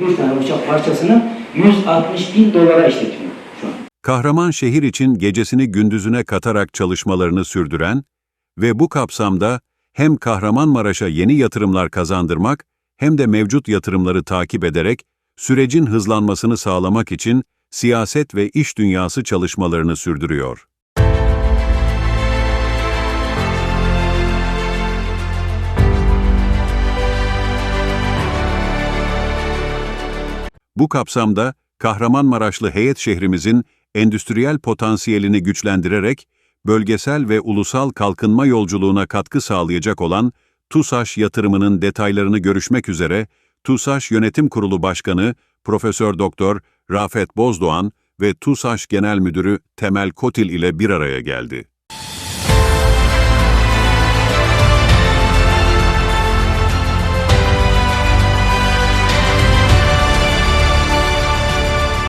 Bir tane uçak parçasını 160 bin dolara işletiyor şu an. Kahraman şehir için gecesini gündüzüne katarak çalışmalarını sürdüren ve bu kapsamda hem Kahramanmaraş'a yeni yatırımlar kazandırmak hem de mevcut yatırımları takip ederek sürecin hızlanmasını sağlamak için siyaset ve iş dünyası çalışmalarını sürdürüyor. Bu kapsamda Kahramanmaraşlı heyet şehrimizin endüstriyel potansiyelini güçlendirerek bölgesel ve ulusal kalkınma yolculuğuna katkı sağlayacak olan TUSAŞ yatırımının detaylarını görüşmek üzere TUSAŞ Yönetim Kurulu Başkanı Profesör Doktor Rafet Bozdoğan ve TUSAŞ Genel Müdürü Temel Kotil ile bir araya geldi.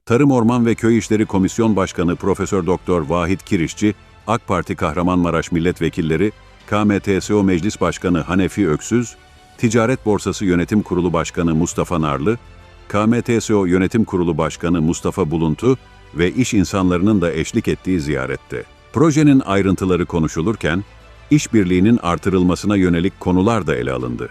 Tarım Orman ve Köy İşleri Komisyon Başkanı Profesör Doktor Vahit Kirişçi, AK Parti Kahramanmaraş Milletvekilleri, KMTSO Meclis Başkanı Hanefi Öksüz, Ticaret Borsası Yönetim Kurulu Başkanı Mustafa Narlı, KMTSO Yönetim Kurulu Başkanı Mustafa Buluntu ve iş insanlarının da eşlik ettiği ziyarette. Projenin ayrıntıları konuşulurken, işbirliğinin artırılmasına yönelik konular da ele alındı.